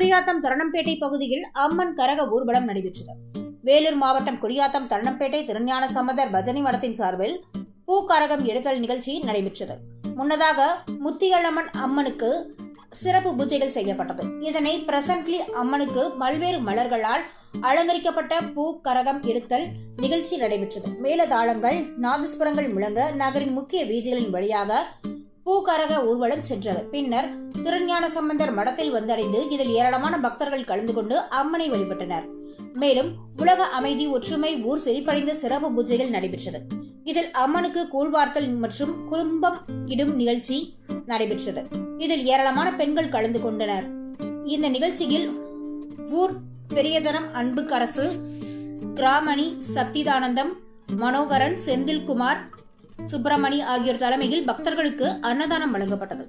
குடியாத்தம் தரணம்பேட்டை பகுதியில் அம்மன் கரக ஊர்வலம் நடைபெற்றது. வேலூர் மாவட்டம் குடியாத்தம் தரணம்பேட்டை திருஞான சம்பந்தர் பஜனை மடத்தின் சார்பில் பூக்கரகம் எடுத்தல் நிகழ்ச்சி நடைபெற்றது. முன்னதாக முத்தியழம்மன் அம்மனுக்கு சிறப்பு பூஜைகள் செய்யப்பட்டது. இதனை பிரசன்ட்லி அம்மனுக்கு பல்வேறு மலர்களால் அலங்கரிக்கப்பட்ட பூ கரகம் எடுத்தல் நிகழ்ச்சி நடைபெற்றது. மேலதாளங்கள் நாதஸ்வரங்கள் முழங்க நகரின் முக்கிய வீதிகளின் வழியாக பூக்கரக ஊர்வலம் சென்றது. பின்னர் திருஞான சம்பந்தர் மடத்தில் வந்தடைந்து இதில் ஏராளமான பக்தர்கள் கலந்து கொண்டு அம்மனை வழிபட்டனர். மேலும் உலக அமைதி ஒற்றுமை ஊர் செழிப்படைந்த சிறப்பு பூஜைகள் நடைபெற்றது. இதில் அம்மனுக்கு கூழ்வார்த்தல் மற்றும் குடும்பம் இடும் நிகழ்ச்சி நடைபெற்றது. இதில் ஏராளமான பெண்கள் கலந்து கொண்டனர். இந்த நிகழ்ச்சியில் ஊர் பெரியதனம் அன்புக்கரசு கிராமணி சத்திதானந்தம் மனோகரன் செந்தில்குமார் சுப்பிரமணி ஆகியோர் தலைமையில் பக்தர்களுக்கு அன்னதானம் வழங்கப்பட்டது.